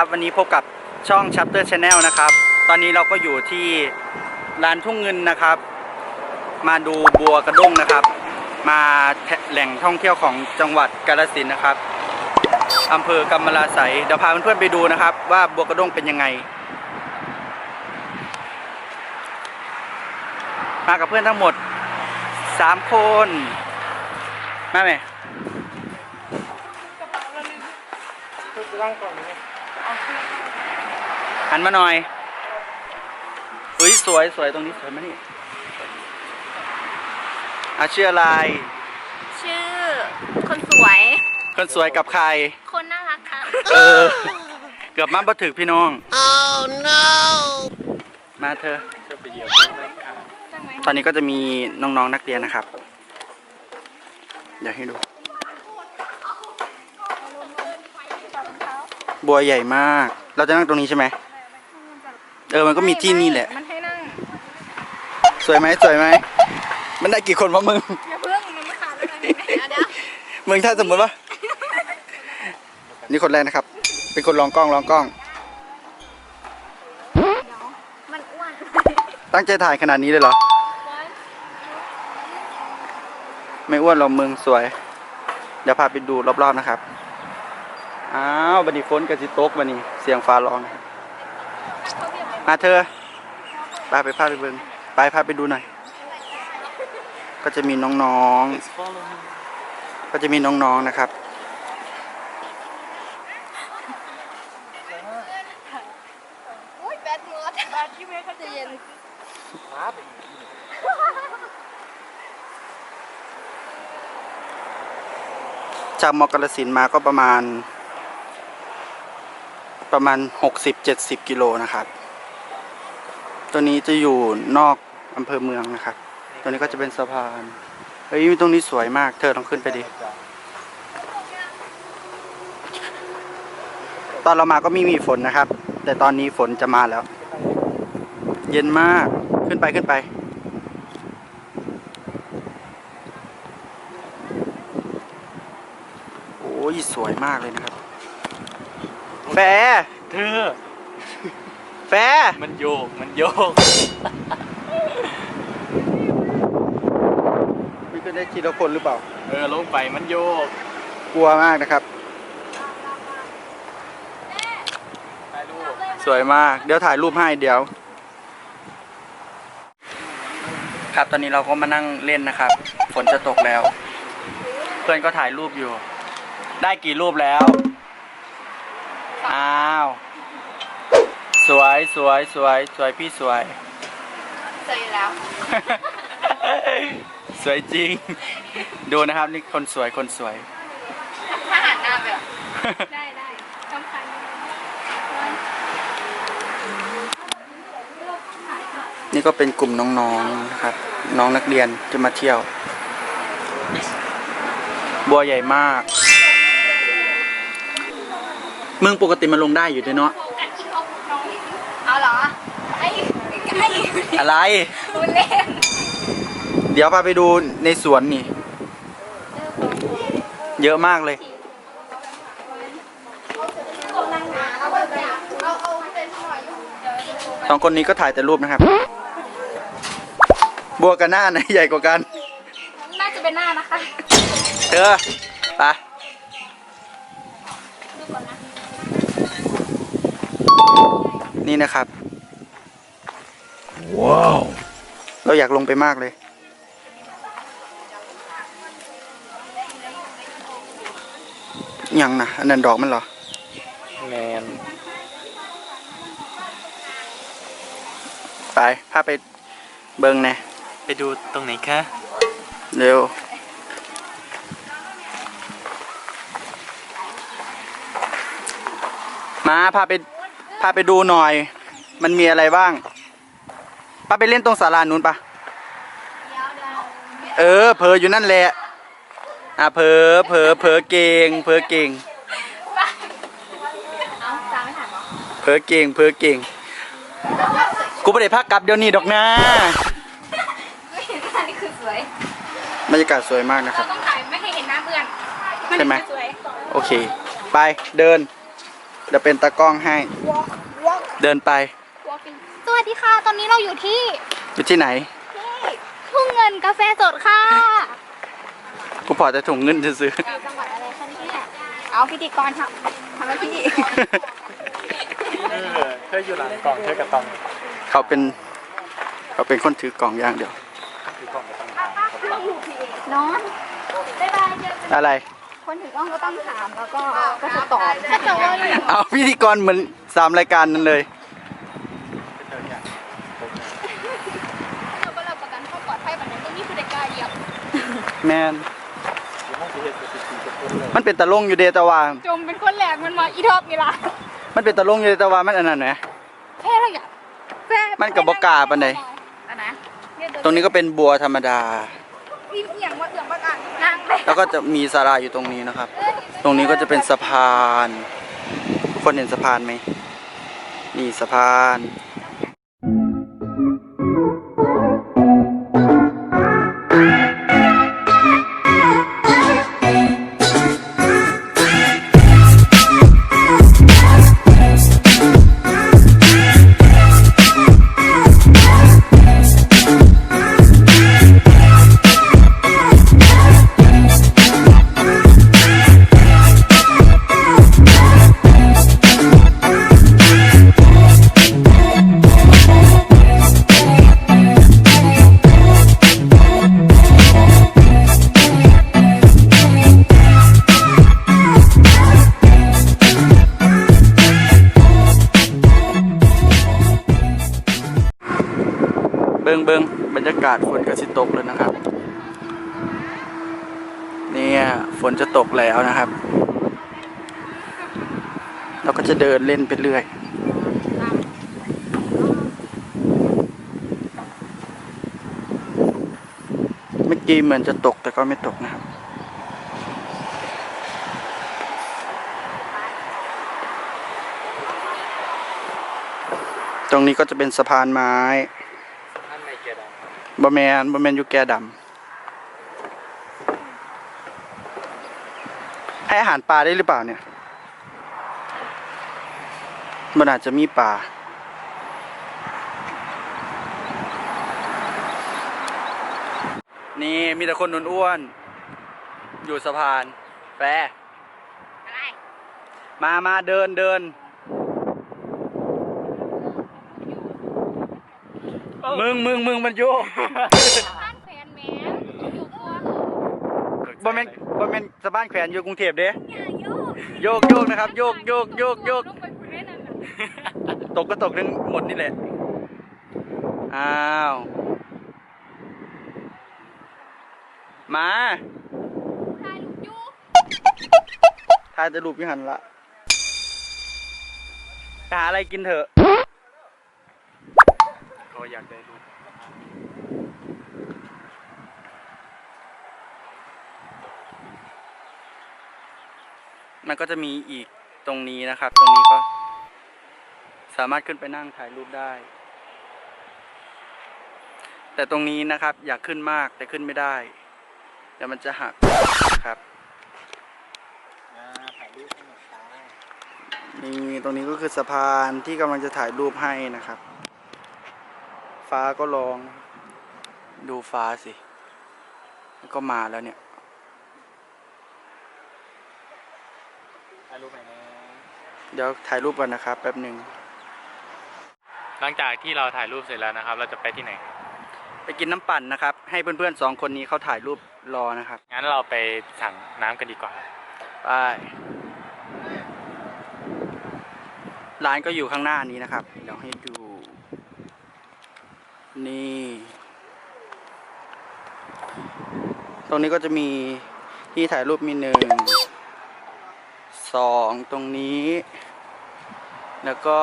วัสดีครับวันนี้พบกับช่อง Chapter Channel นะครับ ตอนนี้เราก็อยู่ที่ลานทุ่งเงินนะครับ มาดูบัวกระด้งนะครับ มาแหล่งท่องเที่ยวของจังหวัดกาฬสินธุ์นะครับอำเภอกำมะลาไสยเดี๋ยวพาเพื่อนๆไปดูนะครับ ว่าบัวกระด้งเป็นยังไง มากับเพื่อนทั้งหมด3คนมาไหมหั นมาหน่อยอุ้ยสวยสวยตรงนี้สวยมานี่อาชื่ออะไร ชื่อ คนสวย คนสวยกับใคร คนน่ารักค่ะ เออ เกือบมาบัถึกพี่น้อง oh no มาเธอ ตอนนี้ก็จะมีน้องๆนักเรียนนะครับ อยากให้ดู บัวใหญ่มาก เราจะนั่งตรงนี้ใช่ไหม เออมันก็มีที่นี่แหละ มันให้นั่งสวยไหมสวยไหมมันได้กี่คนวะมึงอย่าเพิ่งมันไม่ขาดเลยเดี๋ยวเดี๋ยวมึงถ้าสมมติว่านี่คนแรกนะครับ เป็นคนลองกล้องลองกล้อง มันอ้วนตั้งใจถ่ายขนาดนี้เลยเหรอ ไม่อ้วนหรอกมึงสวย เดี๋ยวพาไปดูรอบๆนะครับ อ้าวบันดีฝนกับสิตกบันนี้เสียงฟ้าร้องนะครับ มาเธอพาไปพาไปเบิงไปพาไปดูหน่อย ก็จะมีน้องๆ ก็จะมีน้องๆนะครับ อุ้ยแบดมอสแบดที่เมย์เขาจะเย็นจากมอกรสินธุ์มาก็ประมาณ ประมาณหกสิบเจ็ดสิบกิโลนะครับ ตัวนี้จะอยู่นอกอำเภอเมืองนะครับ ตัวนี้ก็จะเป็นสะพานเฮ้ยตรงนี้สวยมาก เธอต้องขึ้นไปดิ ตอนเรามาก็ไม่มีฝนนะครับ แต่ตอนนี้ฝนจะมาแล้ว เย็นมากขึ้นไปขึ้นไป โอ้ยสวยมากเลยนะครับแฟร์เธอ แฟร์มันโยก มันโยกมีขึ้นได้ทีละคนหรือเปล่า เออลงไปมันโยกกลัวมากนะครับ ถ่ายรูปสวยมาก เดี๋ยวถ่ายรูปให้เดี๋ยว ครับตอนนี้เราก็มานั่งเล่นนะครับ ฝนจะตกแล้ว เพื่อนก็ถ่ายรูปอยู่ ได้กี่รูปแล้ว อ้าวส วยสวยสวยสวยพี่สวย เจอแล้ว สวยจริง ดูนะครับนี่คนสวยคนสวย ถ้าหันหน้าแบบ ได้ได้ต้องคันนี่ก็เป็นกลุ่มน้องๆนะครับ น้องนักเรียนจะมาเที่ยว บัวใหญ่มาก เมืองปกติมันลงได้อยู่ด้วยเนาะ เอาเหรอไอ้ไอ้อะไร คุณเล่นเดี๋ยวพาไปดูในสวนนี่ เยอะมากเลย สองคนนี้ก็ถ่ายแต่รูปนะครับ บัวกับหน้าไหนใหญ่กว่ากัน น่าจะเป็นหน้านะคะ เธอ นี่นะครับ ว้าว เราอยากลงไปมากเลย ยังนะอันนั้นดอกมันเหรอ แมนไปพาไปเบิงแหน่ไปดูตรงไหนคะ เร็ว มาพาไป พาไปดูหน่อย มันมีอะไรบ้างพาไปเล่นตรงศาลานู้นปะเออเพออยู่นั่นแหละอะเพอเพอเพอเก่งเพอเก่งเอาตามไม่ทันเหรอเพอเก่งเพอเก่งกูไม่ได้พักกลับเดี๋ยวนี้ดอกนะไม่เห็นหน้านี่คือสวยบรรยากาศสวยมากนะคเรารับต้องถ่ายไม่ให้เห็นหน้าเพื่อนใช่ไหมนถึงจะสวยโอเค ไปเดิน เพเดี๋ยวเป็นตากล้องให้ walk walk เดินไป walking สวัสดีค่ะ ตอนนี้เราอยู่ที่อยู่ที่ไหนที่ทุ่งเงินกาแฟสดค่ะกูพอจะถุงเงินจะซื้อ จังหวัดอะไรคะเนี่ยเอาพิธีกรทำทำหน้าที่เออเธออยู่หลังกล่องเธอกระตองเขาเป็น เขาเป็นคนถือกล่องอย่างเดียวคือกล่องกระตองทางเนาะบ๊ายบายเจอกันอะไร คนถือกล้องก็ต้องถามแล้วก็ก็จะตอบถ้าจะว่าอย่างเอาพิธีกรเหมือนสามรายการนั้นเลยเธอเนี่ยเราก็รับประกันความปลอดภัยแบบนั้นต้องมีผู้ใดกล้าเหยียบแมนอยู่ห้องที่เฮ็ดสถิติทุกคนเลยมันเป็นตะลงอยู่เดแต่ว่าจมเป็นคนแหลกมันมาอีทอกนี่ล่ะมันเป็นตะลงอยู่เดแต่ว่ามันอันนั้นไหมแพ้เราอยากแพ้มันกับบกล้าปานใด อันนะเยตรงนี้ก็เป็นบัวธรรมดา อีเอีย แล้วก็จะมีศาลาอยู่ตรงนี้นะครับ ตรงนี้ก็จะเป็นสะพาน คนเห็นสะพานไหมนี่สะพานากาศฝนก็สิตกแล้วนะครับ เนี่ยฝนจะตกแล้วนะครับ เราก็จะเดินเล่นไปเรื่อยเมื่อกี้เหมือนจะตกแต่ก็ไม่ตกนะครับตรงนี้ก็จะเป็นสะพานไม้ ท่านในเกียร์ด บะแมนบะแมนอยู่แกดำให้อาหารปลาได้หรือเปล่าเนี่ย มันอาจจะมีปลานี่มีแต่คนอ้วนๆอยู่สะพานแฟร์อะไรมา มาเดินเดิน มึงมึงมึงมันโยกบ้านแฟนแม่อยู่ตัวบ่แม่นบ่แม่นสะพานแขวนอยู่กรุงเทพเด้อย่าโยกโยกโยกนะครับ โยกโยกโยกโยกลงไปคุยเล่นนั่นน่ะตกก็ตกทั้งหมดนี่แหละ อ้าว มาทายลูกยูทายจะรูปพี่หันละไปหาอะไรกินเถอะ เขาอยากได้รูปมันก็จะมีอีกตรงนี้นะครับ ตรงนี้ก็สามารถขึ้นไปนั่งถ่ายรูปได้ แต่ตรงนี้นะครับ อยากขึ้นมากแต่ขึ้นไม่ได้เดี๋ยวมันจะหักน่อยครับนี่ตรงนี้ก็คือสะพานที่กำลังจะถ่ายรูปให้นะครับ ฟ้าก็ร้อง ดูฟ้าสิแล้วก็มาแล้วเนี่ยถ่ายรูปไหนอยนะเดี๋ยวถ่ายรูปก่อนนะครับแป๊บหนึ่งหลังจากที่เราถ่ายรูปเสร็จแล้วนะครับ เราจะไปที่ไหน ไปกินน้ำปั่นนะครับ ให้เพื่อนๆสองคนนี้เขาถ่ายรูปรอนะครับ งั้นเราไปสั่งน้ำกันดีกว่าไปร้านก็อยู่ข้างหน้านี้นะครับ เดี๋ยวให้ดู นี่ ตรงนี้ก็จะมีที่ถ่ายรูปมีหนึ่งสองตรงนี้ แล้วก็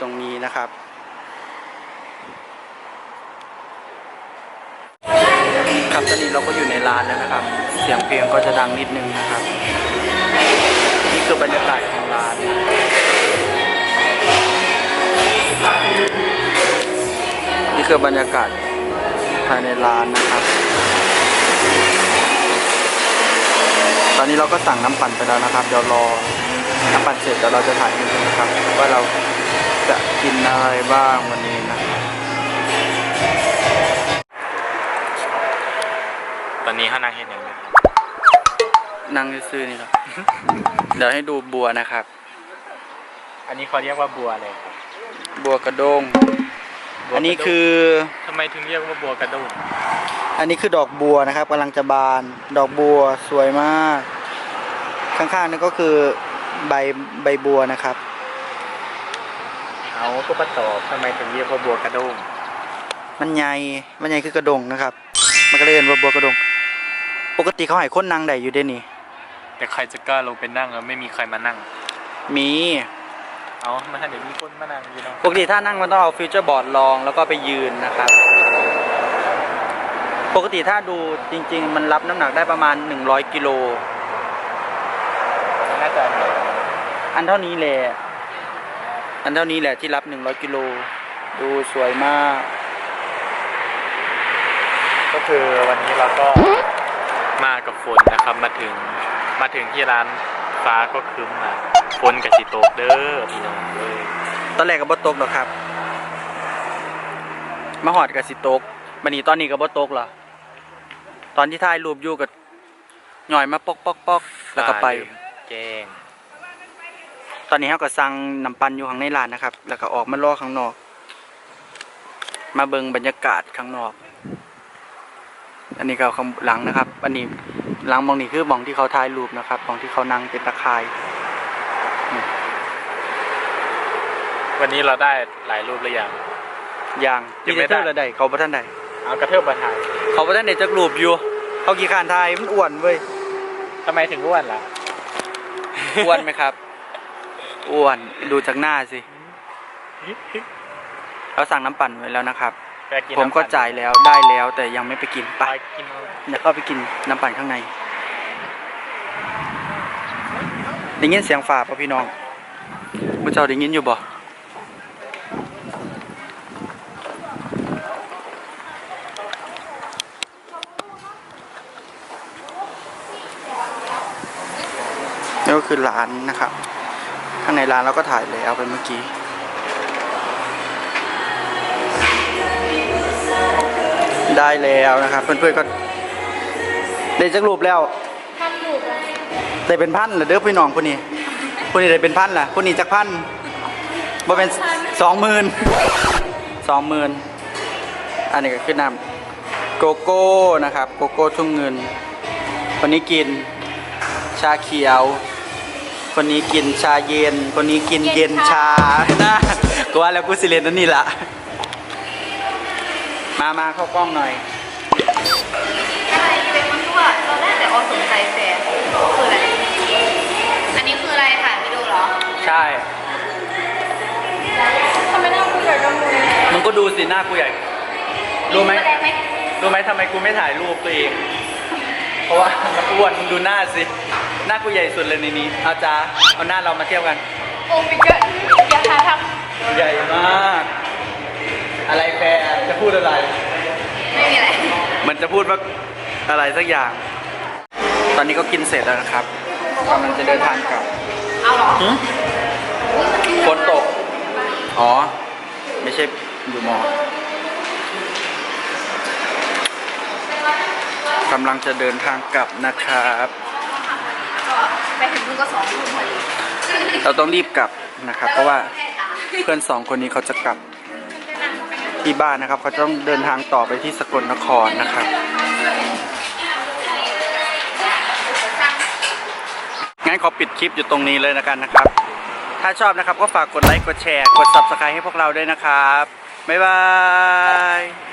ตรงนี้นะครับครับตอนนี้เราก็อยู่ในร้านแล้วนะครับ เสียงเพลงก็จะดังนิดนึงนะครับ นี่คือบรรยากาศของร้าน คือบรรยากาศภายในร้านนะครับ ตอนนี้เราก็สั่งน้ำปั่นไปแล้วนะครับ เดี๋ยวรอำปั่นเสร็จเดี๋ยวเราจะถ่ายให้ดูนะครับ ว่าเราจะกินอะไรบ้างวันนี้นะ ตอนนี้เขานั่งเห็นอย่างไรครับนั่งซื่อๆนี่แหละเดี๋ยวให้ดูบัวนะครับ อันนี้เขาเรียกว่าบัวอะไรครับ บัวกระด้งบัวกระด้ง อันนี้คือทำไมถึงเรียกว่าบัวกระด้งอันนี้คือดอกบัวนะครับกำลังจะบาน ดอกบัวสวยมาก ข้างๆนั่นก็คือใบใบบัวนะครับ เอาก็ประตอบทำไมถึงเรียกว่าบัวกระด้งมันใหญ่มันใหญ่คือกระดงนะครับ มันก็เลยเรียกว่าบัวกระดง ปกติเขาให้คนนางใดอยู่เด้นี่แต่ใครจะกล้าลงไปนั่งแล้วไม่มีใครมานั่ง มี เอามาเดี๋ยวมีคนมานั่งอยู่เนาะปกติถ้านั่งมันต้องเอาฟิวเจอร์บอร์ดรองแล้วก็ไปยืนนะครับ ปกติถ้าดูจริง ๆ มันรับน้ำหนักได้ประมาณ 100กิโล น่าจะเหนื่อยอันเท่านี้แหละ อันเท่านี้แหละที่รับ 100กิโล ดูสวยมาก ก็คือวันนี้เราก็มากับฝนนะครับมาถึงมาถึงที่ร้านฟ้าก็ครึ้มมา ฝนกับสิโตกเด้อพี่น้องเลยตอนแรกกับบตกหรอกครับ มาหอดกับสิตกบันนี้ตอนนี้กับบตกเหรอตอนที่ถ่ายรูปอยู่กับหน่อยมาปอกปอกปอกแล้วก็ไปฟ้าเริ่มแจ้งตอนนี้เขาก็สั่งน้ำปั่นอยู่ข้างในร้านนะครับ แล้วก็ออกมารอข้างนอก มาเบิงบรรยากาศข้างนอก อันนี้ก็ข้างหลังนะครับ อันนี้หลังมองนี่คือมองที่เขาถ่ายรูปนะครับมองที่เขานั่งเป็นตะข่าย วันนี้เราได้หลายรูปหรือยังอย่างยัมีงไม่แต่เท่าได้ละใดเขาประท่านใดเอากระเทิบมาถ่ายเขาประท่านใดจักรูปอยู่ เขากี่ขานถ่ายมันอ้วนเว้ย ทำไมถึงอ้วนล่ะ อ้วนไหมครับ อ้วน ดูจากหน้าสิ เราสั่งน้ำปั่นไว้แล้วนะครับ ไปนผมก็น้ำปั่นจ่ายแล้วได้แล้วแต่ยังไม่ไปกินไปไปกินเอาอยากเข้าไปกินน้ำปั่นข้างใน ได้ยินเสียงฝาป่ะพี่น้องมุเจ้าได้ยินอยู่บ่นี่ก็คือร้านนะครับ ข้างในร้านเราก็ถ่ายแล้วไปเมื่อกี้ได้แล้วนะครับ เพื่อนๆก็ได้จักรูปแล้วทำถูกแล้ว ได้เป็นพันเหรอเด้อพี่น้องคนนี้คนนี้ได้เป็นพันล่ะคนนี้จักพันบ่เป็นสองหมื่นสองหมื่นอันนี้ก็คือน้ำโกโก้นะครับโกโก้ทุ่งเงิน คนนี้กินชาเขียว คนนี้กินชาเย็น คนนี้กินเย็นชานะกูว่าแล้วกูสิเลนนั่นนี่ละมามาเข้ากล้องหน่อยอะไรเป็นมันทั่วเราได้แต่ออสนใจแต่คืออะไร อันนี้คืออะไรถ่ายวิดีโอเหรอ ใช่ทำไมต้องคุยกับกำมือมึงก็ดูสิหน้ากูใหญ่รู้ไหมแดงไหมรู้ไหมทำไมกูไม่ถ่ายรูปตัวเอง เพราะว่ามันอ้วนมึงดูหน้าสิ หน้ากูใหญ่สุดเลยในนี้เอาจ้าเอาหน้าเรามาเทียบกัน โอ้มิเกอร์อย่าหาทใหญ่มาก อะไรแฟร์จะพูดอะไรำไม่มีอะไรมันจะพูดว่าอะไรสักอย่าง ตอนนี้ก็กินเสร็จแล้วนะครับกำลังจะเดินทางกลับ เอาเหรอหึ ฝนตก อ๋อ ไม่ใช่อยู่มอกำลังจะเดินทางกลับนะครับ ก็ไปถึงนู่นก็สองทุ่มพอดีเราต้องรีบกลับนะครับ เพราะว่าเพื่อนสองคนนี้เขาจะกลับที่บ้านนะครับ เขาจะต้องเดินทางต่อไปที่สกลนครนะครับ งั้นขอปิดคลิปอยู่ตรงนี้เลยนะกันนะครับ ถ้าชอบนะครับก็ฝากกดไลค์ กดแชร์ กด subscribe ให้พวกเราด้วยนะครับ บ๊ายบาย